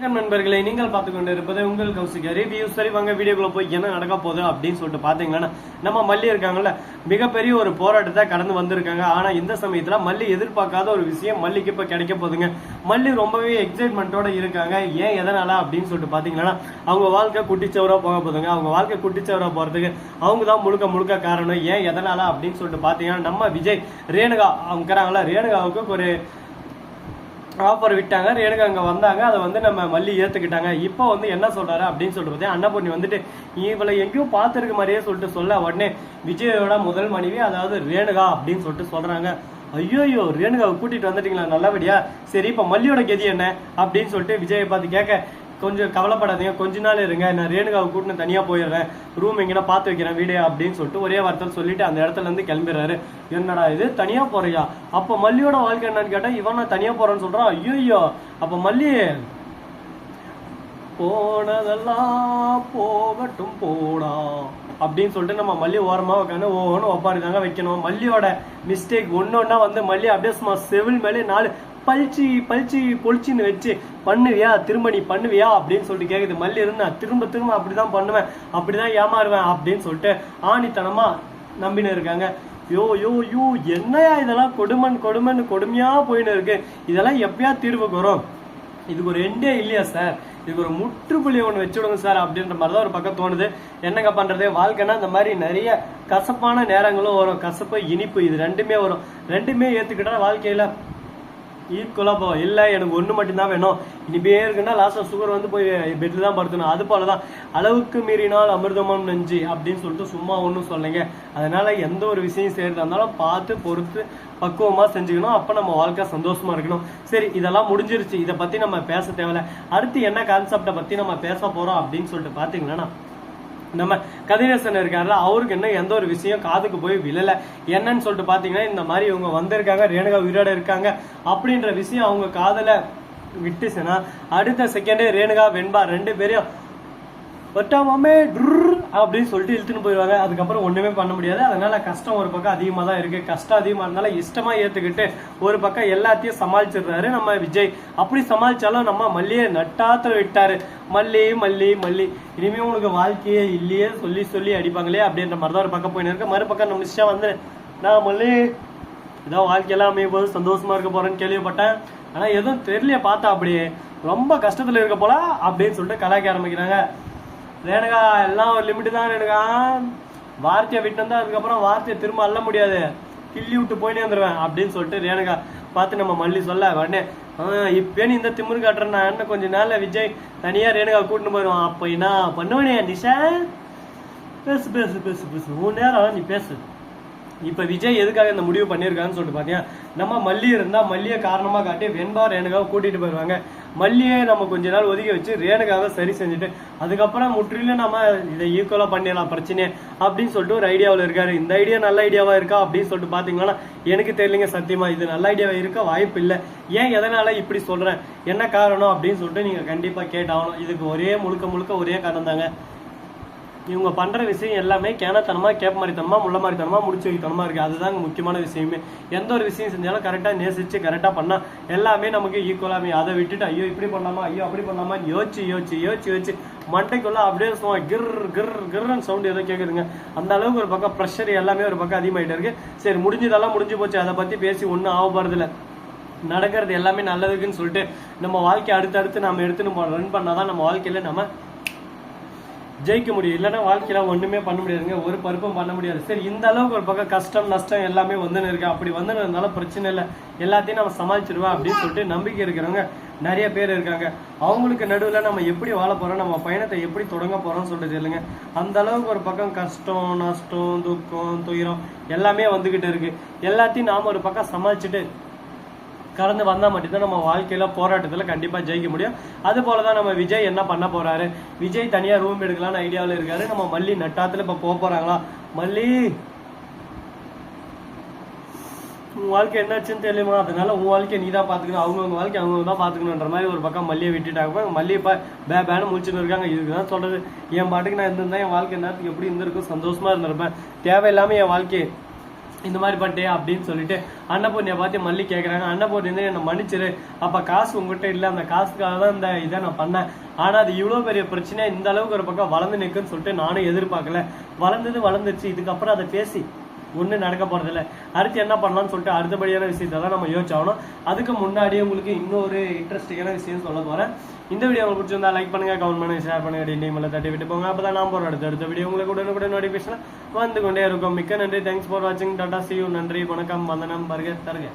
வணக்கம் நண்பர்களே நீங்கள் பார்த்து கொண்டு இருப்பது உங்கள் கௌசிகா ரிவ்யூ சரி வாங்க வீடியோக்குள்ள போய் என்ன நடக்க போகுது அப்படின்னு சொல்லிட்டு பார்த்தீங்கன்னா நம்ம மல்லி இருக்காங்கல்ல மிகப்பெரிய ஒரு போராட்டத்தை கடந்து வந்திருக்காங்க. ஆனால் இந்த சமயத்தில் மல்லி எதிர்பார்க்காத ஒரு விஷயம் மல்லிக்கு இப்போ கிடைக்க போகுதுங்க. மல்லி ரொம்பவே எக்ஸைட்மெண்ட்டோட இருக்காங்க. ஏன் எதனால அப்படின்னு சொல்லிட்டு பார்த்தீங்கன்னா அவங்க வாழ்க்கை குட்டிச்சவராக போக போகுதுங்க. அவங்க வாழ்க்கை குட்டிச்சவராக போகிறதுக்கு அவங்க தான் முழுக்க முழுக்க காரணம். ஏன் எதனால அப்படின்னு சொல்லிட்டு பார்த்தீங்கன்னா நம்ம விஜய் ரேணுகா அவங்க இருக்கிறாங்களா ரேணுகாவுக்கு ஒரு ஆஃபர் விட்டாங்க ரேணுகா அங்கே வந்தாங்க அதை வந்து நம்ம மல்லி ஏற்றுக்கிட்டாங்க இப்போ வந்து என்ன சொல்கிறாரு அப்படின்னு சொல்லிட்டு பார்த்தா அன்னபூர்ணி வந்துட்டு இவளை எங்கேயும் பார்த்துருக்க மாதிரியே சொல்லிட்டு சொல்ல உடனே விஜயோட முதல் மனைவி அதாவது ரேணுகா அப்படின்னு சொல்லிட்டு சொல்கிறாங்க ஐயோயோ ரேணுகாவை கூட்டிகிட்டு வந்துட்டீங்களா நல்லபடியா? சரி இப்போ மல்லியோட கதி என்ன? அப்படின்னு சொல்லிட்டு விஜயை பார்த்து கேட்க கொஞ்சம் கவலைப்படாதீங்க. கொஞ்ச நாள் இருங்க. நான் ரேணுகாவை கூட்டின்னு தனியாக போயிடுறேன். ரூம் எங்கன்னா பார்த்து வைக்கிறேன். வீடு அப்படின்னு சொல்லிட்டு ஒரே வார்த்தை சொல்லிட்டு அந்த இடத்துல இருந்து கிளம்பிடுறாரு. என்னடா இது? தனியாக போறியா? அப்போ மல்லியோட வாழ்க்கை என்னன்னு கேட்டால் இவன் நான் தனியாக போறேன்னு சொல்றான் ஐயோ அப்போ மல்லி போனதெல்லாம் போகட்டும் போடா அப்படின்னு சொல்லிட்டு நம்ம மல்லி ஓரமா உட்காந்து ஓன்னு ஒப்பாரி தாங்க வைக்கணும். மல்லியோட மிஸ்டேக் ஒன்று ஒன்றா வந்து மல்லி அப்படியே சும்மா செவில் மேலே நாலு பளிச்சு பளிச்சு பொழிச்சின்னு வச்சு பண்ணுவியா? திரும்ப நீ பண்ணுவியா? அப்படின்னு சொல்லிட்டு கேக்குது. மல்லி இருந்தா திரும்ப திரும்ப அப்படிதான் பண்ணுவேன். அப்படிதான் ஏமாறுவேன் அப்படின்னு சொல்லிட்டு ஆணித்தனமா நம்பின்னு இருக்காங்க. யோ யோ யோ என்னையா இதெல்லாம் கொடுமன் கொடுமன் கொடுமையா போயின்னு இருக்கு. இதெல்லாம் எப்பயா தீர்வுக்கு வரும் இதுக்கு ஒரு எண்டே இல்லையா சார்? இதுக்கு ஒரு முற்றுப்புள்ளி ஒன்று வச்சுடுங்க சார் அப்படின்ற மாதிரி தான் ஒரு பக்கம் தோணுது. என்னங்க பண்ணுறது வாழ்க்கைனா இந்த மாதிரி நிறைய கசப்பான நேரங்களும் வரும். கசப்பு இனிப்பு இது ரெண்டுமே வரும். ரெண்டுமே ஏற்றுக்கிட்டா வாழ்க்கையில் ஈக்குவலாக போ இல்லை எனக்கு ஒன்று மட்டும்தான் வேணும். இனிமே இருக்குன்னா லாஸ்ட்டாக சுகர் வந்து போய் பெட்டில் தான் படுத்தணும். அது போல தான் அளவுக்கு மீறினால் அமிர்தமும் நெஞ்சு அப்படின்னு சொல்லிட்டு சும்மா ஒன்றும் சொல்லுங்க அதனால் எந்த ஒரு விஷயம் செய்கிறதா இருந்தாலும் பார்த்து பொறுத்து பக்குவமாக செஞ்சுக்கணும். அப்போ நம்ம வாழ்க்கை சந்தோஷமாக இருக்கணும். சரி இதெல்லாம் முடிஞ்சிருச்சு. இதை பற்றி நம்ம பேச தேவையில்ல. அடுத்து என்ன கான்செப்டை பற்றி நம்ம பேச போகிறோம் அப்படின்னு சொல்லிட்டு பார்த்தீங்கன்னா நம்ம கதிரேசன் இருக்காருல்ல அவருக்கு என்ன எந்த ஒரு விஷயம் காதுக்கு போய் விழல? என்னன்னு சொல்லிட்டு பாத்தீங்கன்னா இந்த மாதிரி இவங்க வந்திருக்காங்க ரேணுகா உயிரோட இருக்காங்க அப்படின்ற விஷயம் அவங்க காதுல விட்டுச்சுன்னா அடுத்த செகண்டே ரேணுகா வெண்பா ரெண்டு பேரையும் ஒட்டாமே அப்படின்னு சொல்லிட்டு இழுத்துன்னு போயிடுவாங்க அதுக்கப்புறம் ஒன்றுமே பண்ண முடியாது. அதனால கஷ்டம் ஒரு பக்கம் அதிகமாக தான் இருக்குது கஷ்டம் அதிகமாக இருந்தாலும் இஷ்டமாக ஏற்றுக்கிட்டு ஒரு பக்கம் எல்லாத்தையும் சமாளிச்சிடுறாரு நம்ம விஜய். அப்படி சமாளித்தாலும் நம்ம மல்லியை நட்டாத்த விட்டார். மல்லி மல்லி மல்லி. இனிமேல் உனக்கு வாழ்க்கையே இல்லையே சொல்லி சொல்லி அடிப்பாங்களே அப்படின்ற மாதிரி தான் ஒரு பக்கம் போயின்னு இருக்கு. மறுபக்கம் நம்ம நிச்சயம் வந்து நான் மல்லி ஏதோ வாழ்க்கையெல்லாம் அமைய போது சந்தோஷமா இருக்க போறேன்னு கேள்விப்பட்டேன். ஆனால் எதுவும் தெரியலையே பார்த்தா அப்படியே. ரொம்ப கஷ்டத்தில் இருக்க போல அப்படின்னு சொல்லிட்டு கலாய்க்க ஆரம்பிக்கிறாங்க. ரேணுகா எல்லாம் ஒரு லிமிட் தான் ரேணுகா. வார்த்தையை விட்டு வந்தால் அதுக்கப்புறம் வார்த்தையை திரும்ப அள்ள முடியாது. கிள்ளி விட்டு போயினே வந்துடுவேன் அப்படின்னு சொல்லிட்டு ரேணுகா பார்த்து நம்ம மல்லி சொல்ல உடனே இப்போ நீ இந்த திமிரு காட்டுறேன் இன்னும் கொஞ்ச நாளில் விஜய் தனியாக ரேணுகா கூட்டின்னு போயிடுவான். அப்போ என்ன பண்ணுவனே நிஷா? பேசு பேசு பேசு பேசு. உன் நேரம் நீ பேசு. இப்போ விஜய் எதுக்காக இந்த முடிவு பண்ணியிருக்கான்னு சொல்லிட்டு பார்த்தீங்கன்னா நம்ம மல்லி இருந்தால் மல்லியை காரணமாக காட்டி வெண்பா ரேணுகாவை கூட்டிட்டு போயிருவாங்க. மல்லியை நம்ம கொஞ்ச நாள் ஒதுக்கி வச்சு ரேணுகாவை சரி செஞ்சுட்டு அதுக்கப்புறம் முற்றிலும் நம்ம இதை ஈக்குவலாக பண்ணிடலாம் பிரச்சனை அப்படின்னு சொல்லிட்டு ஒரு ஐடியாவில் இருக்காரு. இந்த ஐடியா நல்ல ஐடியாவாக இருக்கா அப்படின்னு சொல்லிட்டு பார்த்தீங்கன்னா எனக்கு தெரியலங்க சத்தியமாக இது நல்ல ஐடியாவாக இருக்க வாய்ப்பு இல்லை. ஏன் எதனால் இப்படி சொல்கிறேன் என்ன காரணம் அப்படின்னு சொல்லிட்டு நீங்கள் கண்டிப்பாக கேட்டாகணும். இதுக்கு ஒரே முழுக்க முழுக்க ஒரே காரணம் தாங்க. இவங்க பண்ணுற விஷயம் எல்லாமே கேனத்தனமாக கேப் மாதிரித்தனமா முள்ள தனமாக முடிச்சு வைக்கணுமா இருக்குது அதுதாங்க முக்கியமான விஷயமே. எந்த ஒரு விஷயம் செஞ்சாலும் கரெக்டாக நேசிச்சு கரெக்டாக பண்ணால் எல்லாமே நமக்கு ஈக்குவலாக அதை விட்டுட்டு ஐயோ இப்படி பண்ணலாமா ஐயோ அப்படி பண்ணலாமா யோசிச்சு யோசிச்சு யோசிச்சு யோசிச்சு மண்டைக்குள்ளே அப்படியே சும்மா கிர் கிர் கிர்னு சவுண்ட் ஏதோ கேட்குதுங்க அந்த அளவுக்கு ஒரு பக்கம் ப்ரெஷர் எல்லாமே ஒரு பக்கம் அதிகமாயிட்டு இருக்குது சரி முடிஞ்சதெல்லாம் முடிஞ்சு போச்சு. அதை பற்றி பேசி ஒன்றும் ஆக நடக்கிறது எல்லாமே நல்லதுக்குன்னு சொல்லிட்டு நம்ம வாழ்க்கை அடுத்தடுத்து நம்ம எடுத்துன்னு ரன் பண்ணாதான் நம்ம வாழ்க்கையில் நம்ம ஜெயிக்க முடியும். இல்லைன்னா வாழ்க்கையில ஒண்ணுமே பண்ண முடியாதுங்க. ஒரு பருப்பும் பண்ண முடியாது. சரி இந்த அளவுக்கு ஒரு பக்கம் கஷ்டம் நஷ்டம் எல்லாமே வந்துன்னு இருக்கு. அப்படி வந்துனதுனால பிரச்சனை இல்லை. எல்லாத்தையும் நம்ம சமாளிச்சிருவா அப்படின்னு சொல்லிட்டு நம்பிக்கை இருக்கிறவங்க நிறைய பேர் இருக்காங்க. அவங்களுக்கு நடுவில் நம்ம எப்படி வாழ போறோம் நம்ம பயணத்தை எப்படி தொடங்க போறோம்னு சொல்லிட்டு இல்லைங்க அந்த அளவுக்கு ஒரு பக்கம் கஷ்டம் நஷ்டம் துக்கம் துயரம் எல்லாமே வந்துகிட்டு இருக்கு. எல்லாத்தையும் நாம ஒரு பக்கம் சமாளிச்சுட்டு கடந்து வந்தா மட்டும்தான் நம்ம வாழ்க்கையில போராட்டத்துல கண்டிப்பா ஜெயிக்க முடியும். அது போலதான் நம்ம விஜய் என்ன பண்ண போறாரு? விஜய் தனியா ரூம் எடுக்கலாம்னு ஐடியாவில் இருக்காரு. நம்ம மல்லி நட்டாத்துல இப்ப போக போறாங்களா? மல்லி! உன் வாழ்க்கை என்னாச்சுன்னு தெரியுமா? அதனால உன் வாழ்க்கையை நீ தான் பாத்துக்கணும் அவங்கவுங்க வாழ்க்கை அவங்க தான் பார்த்துக்கணுன்ற மாதிரி ஒரு பக்கம் மல்லியை விட்டுட்டாங்க. மல்லி இப்போ பே பேனு முடிச்சுட்டு இருக்காங்க. தான் சொல்றது. என் பாட்டுக்கு நான் இருந்திருந்தேன் என் வாழ்க்கை நேரத்துக்கு எப்படி இருந்திருக்கும்? சந்தோஷமா இருந்திருப்பேன். தேவையில்லாம என் வாழ்க்கையை இந்த மாதிரி பண்ணிட்டே அப்படின்னு சொல்லிட்டு அன்னபூர்ணியை பார்த்து மல்லி கேட்குறாங்க அன்னபூர்ணி வந்து என்னை மன்னிச்சிரு. அப்போ காசு உங்ககிட்ட இல்லை. அந்த காசுக்காக தான் இந்த இதை நான் பண்ணேன். ஆனால் அது இவ்வளோ பெரிய பிரச்சனை இந்த அளவுக்கு ஒரு பக்கம் வளர்ந்து நிற்குன்னு சொல்லிட்டு நானும் எதிர்பார்க்கல. வளர்ந்தது வளர்ந்துச்சு. இதுக்கப்புறம் அதை பேசி ஒன்றும் நடக்க போகிறதில்ல அடுத்து என்ன பண்ணலாம்னு சொல்லிட்டு அடுத்தபடியான விஷயத்தை தான் நம்ம யோசிச்சாகணும் அதுக்கு முன்னாடியே உங்களுக்கு இன்னொரு இன்ட்ரெஸ்டிங்கான விஷயம் சொல்ல போகிறேன் இந்த வீடியோ உங்களுக்கு பிடிச்சிருந்தா லைக் பண்ணுங்க கமெண்ட் பண்ணுங்க ஷேர் பண்ணுங்க டீம் தட்டி விட்டு போங்க. அப்போ தான் நான் போகிற அடுத்த அடுத்த வீடியோ உங்களுக்கு உடனே கூட நோட்டிஃபிகேஷன் வந்து கொண்டே இருக்கும். மிக்க நன்றி. தேங்க்ஸ் ஃபார் வாட்சிங் டாடா சி யூ நன்றி. வணக்கம். வந்தனம். பர்கர் தருங்க